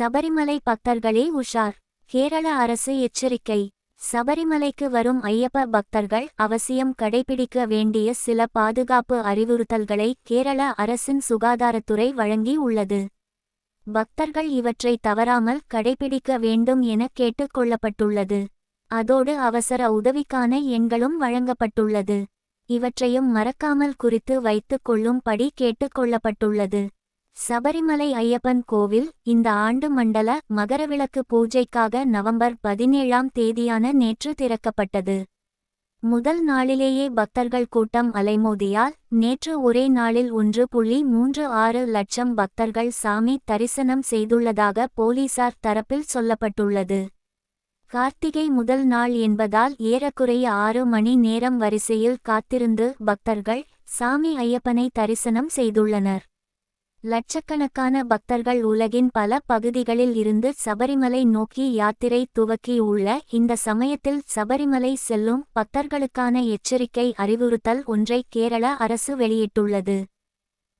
சபரிமலை பக்தர்களே உஷார். கேரள அரசு எச்சரிக்கை. சபரிமலைக்கு வரும் ஐயப்ப பக்தர்கள் அவசியம் கடைபிடிக்க வேண்டிய சில பாதுகாப்பு அறிவுறுத்தல்களை கேரள அரசின் சுகாதாரத்துறை வழங்கி உள்ளது. பக்தர்கள் இவற்றை தவறாமல் கடைபிடிக்க வேண்டும் என கேட்டுக் கொள்ளப்பட்டுள்ளது. அதோடு அவசர உதவிக்கான எண்களும் வழங்கப்பட்டுள்ளது. இவற்றையும் மறக்காமல் குறித்து வைத்துக் கொள்ளும்படி கேட்டுக் கொள்ளப்பட்டுள்ளது. சபரிமலை ஐயப்பன் கோவில் இந்த ஆண்டு மண்டல மகரவிளக்கு பூஜைக்காக நவம்பர் பதினேழாம் தேதியான நேற்று திறக்கப்பட்டது. முதல் நாளிலேயே பக்தர்கள் கூட்டம் அலைமோதியால் நேற்று ஒரே நாளில் ஒன்று புள்ளி மூன்று ஆறு லட்சம் பக்தர்கள் சாமி தரிசனம் செய்துள்ளதாக போலீசார் தரப்பில் சொல்லப்பட்டுள்ளது. கார்த்திகை முதல் நாள் என்பதால் ஏறக்குறைய ஆறு மணி நேரம் வரிசையில் காத்திருந்து பக்தர்கள் சாமி ஐயப்பனை தரிசனம் செய்துள்ளனர். லட்சக்கணக்கான பக்தர்கள் உலகின் பல பகுதிகளில் இருந்து சபரிமலை நோக்கி யாத்திரை துவக்கியுள்ள இந்த சமயத்தில் சபரிமலை செல்லும் பக்தர்களுக்கான எச்சரிக்கை அறிவுறுத்தல் ஒன்றை கேரள அரசு வெளியிட்டுள்ளது.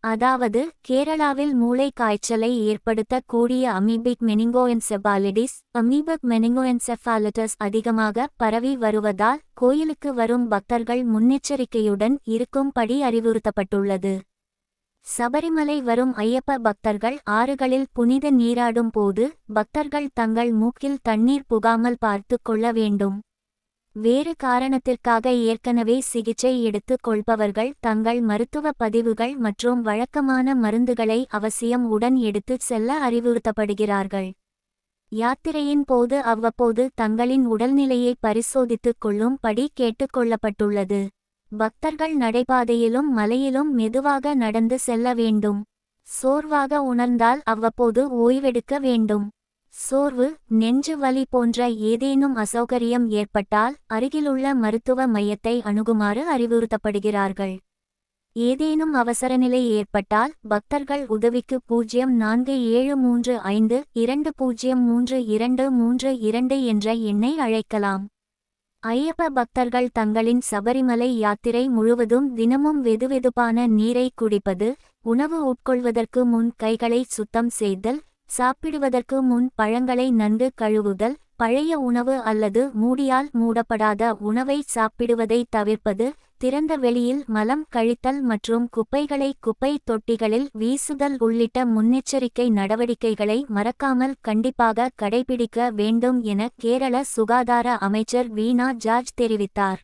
அதாவது கேரளாவில் மூளை காய்ச்சலை ஏற்படுத்தக்கூடிய அமீபிக் மெனிங்கோஎன்செபாலிடிஸ் அமீபக் மெனிங்கோஎன்செஃபாலிட்டஸ் அதிகமாக பரவி வருவதால் கோயிலுக்கு வரும் பக்தர்கள் முன்னெச்சரிக்கையுடன் இருக்கும்படி அறிவுறுத்தப்பட்டுள்ளது. சபரிமலை வரும் ஐயப்ப பக்தர்கள் ஆறுகளில் புனித நீராடும் போது பக்தர்கள் தங்கள் மூக்கில் தண்ணீர் புகாமல் பார்த்து கொள்ள வேண்டும். வேறு காரணத்திற்காக ஏற்கனவே சிகிச்சை எடுத்துக் கொள்பவர்கள் தங்கள் மருத்துவ பதிவுகள் மற்றும் வழக்கமான மருந்துகளை அவசியம் உடன் எடுத்துச் செல்ல அறிவுறுத்தப்படுகிறார்கள். யாத்திரையின் போது அவ்வப்போது தங்களின் உடல்நிலையை பரிசோதித்துக் கொள்ளும்படி கேட்டுக் கொள்ளப்பட்டுள்ளது. பக்தர்கள் நடைபாதையிலும் மலையிலும் மெதுவாக நடந்து செல்ல வேண்டும். சோர்வாக உணர்ந்தால் அவ்வப்போது ஓய்வெடுக்க வேண்டும். சோர்வு நெஞ்சு வலி போன்ற ஏதேனும் அசௌகரியம் ஏற்பட்டால் அருகிலுள்ள மருத்துவ மையத்தை அணுகுமாறு அறிவுறுத்தப்படுகிறார்கள். ஏதேனும் அவசரநிலை ஏற்பட்டால் பக்தர்கள் உதவிக்கு பூஜ்ஜியம் நான்கு ஏழு மூன்று ஐந்து இரண்டு பூஜ்ஜியம் மூன்று இரண்டு மூன்று இரண்டு என்ற எண்ணை அழைக்கலாம். ஐயப்ப பக்தர்கள் தங்களின் சபரிமலை யாத்திரை முழுவதும் தினமும் வெதுவெதுப்பான நீரை குடிப்பது உணவு உட்கொள்வதற்கு முன் கைகளை சுத்தம் செய்தல் சாப்பிடுவதற்கு முன் பழங்களை நன்கு கழுவுதல் பழைய உணவு அல்லது மூடியால் மூடப்படாத உணவை சாப்பிடுவதை தவிர்ப்பது திறந்த வெளியில் மலம் கழித்தல் மற்றும் குப்பைகளை குப்பை தொட்டிகளில் வீசுதல் உள்ளிட்ட முன்னெச்சரிக்கை நடவடிக்கைகளை மறக்காமல் கண்டிப்பாக கடைபிடிக்க வேண்டும் என கேரள சுகாதார அமைச்சர் வீணா ஜார்ஜ் தெரிவித்தார்.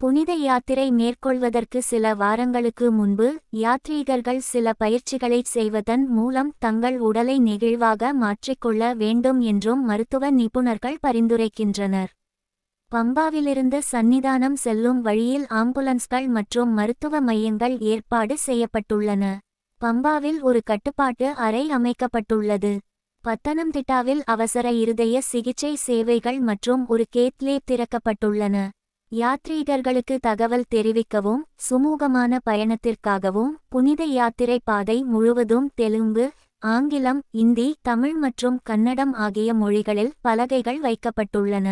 புனித யாத்திரை மேற்கொள்வதற்கு சில வாரங்களுக்கு முன்பு யாத்ரீகர்கள் சில பயிற்சிகளை செய்வதன் மூலம் தங்கள் உடலை நெகிழ்வாக மாற்றிக்கொள்ள வேண்டும் என்றும் மருத்துவ நிபுணர்கள் பரிந்துரைக்கின்றனர். பம்பாவிலிருந்து சன்னிதானம் செல்லும் வழியில் ஆம்புலன்ஸ்கள் மற்றும் மருத்துவ மையங்கள் ஏற்பாடு செய்யப்பட்டுள்ளன. பம்பாவில் ஒரு கட்டுப்பாட்டு அறை அமைக்கப்பட்டுள்ளது. பத்தனம்திட்டாவில் அவசர இருதய சிகிச்சை சேவைகள் மற்றும் ஒரு கேத்லேப் திறக்கப்பட்டுள்ளன. யாத்ரீகர்களுக்கு தகவல் தெரிவிக்கவும் சுமூகமான பயணத்திற்காகவும் புனித யாத்திரை பாதை முழுவதும் தெலுங்கு ஆங்கிலம் இந்தி தமிழ் மற்றும் கன்னடம் ஆகிய மொழிகளில் பலகைகள் வைக்கப்பட்டுள்ளன.